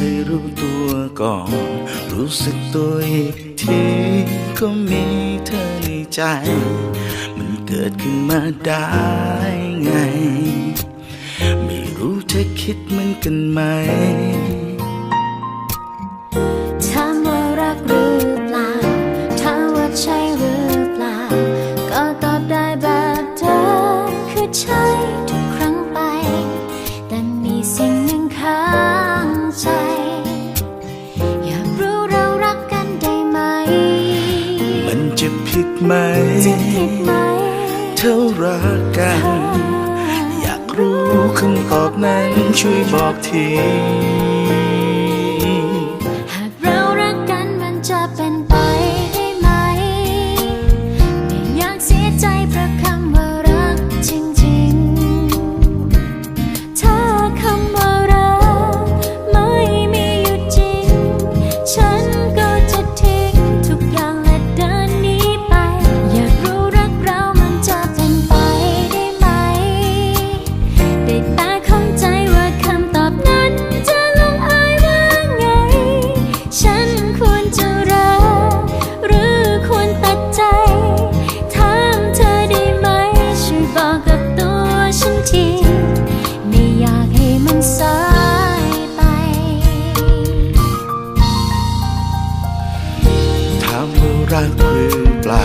ได้รู้ตัวก่อน รู้สึกตัวอีกทีก็มีเธอในใจ มันเกิดขึ้นมาได้ไง ไม่รู้จะคิดเหมือนกันไหม ผิดไหมจะผิดไหม เท่ารักกัน อยากรู้คำตอบนั้นช่วยบอกที ล่า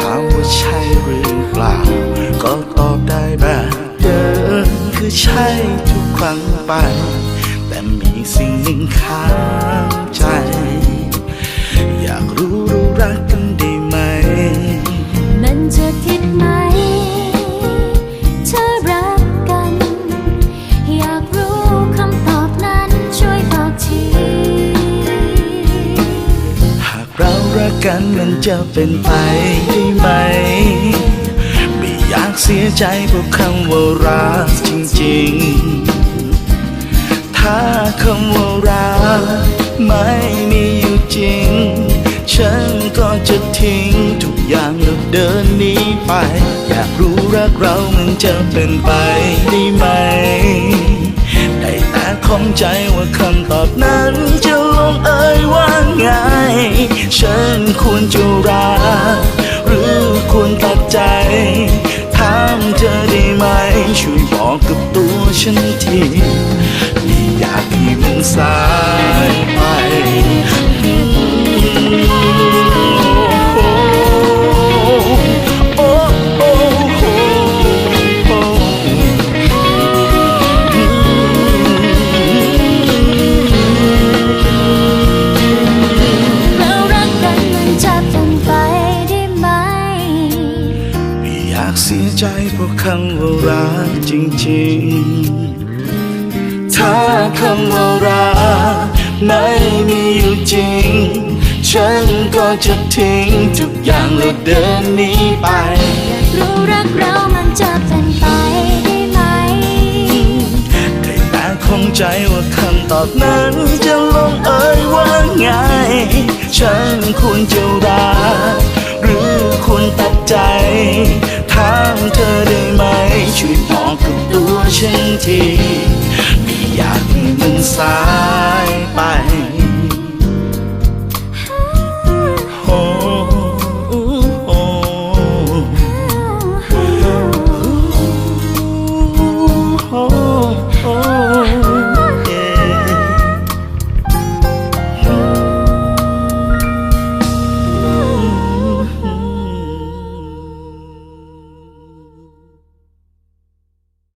ถามว่าใช่หรือเปล่า ก็ตอบได้แบบเดิมคือใช่ทุกครั้งไป แต่มีสิ่งหนึ่งค้าง กันมันจะเป็นไปได้ไหม ไม่อยากเสียใจเพราะคำว่ารักจริงๆ ถ้าคำว่ารักไม่มีอยู่จริง ฉันก็จะทิ้งทุกอย่างแล้วเดินหนีไป อยากรู้รักเรามันจะเป็นไปได้ไหม ได้แต่ข้องใจว่าคำตอบนั้น ควรจะรักหรือควรตัดใจ ถามเธอได้ไหม ช่วยบอกกับตัวฉันทีไม่อยากให้มันสาย จริงๆ ถ้าคำว่ารักไม่มีอยู่จริง ฉันก็จะทิ้งทุกอย่างแล้วเดินหนีไปรู้รักเรามันจะเป็นไปได้ไหมได้แต่คงใจว่าคำตอบนั้นจะลงเอยว่าไง ฉันควรจะรัก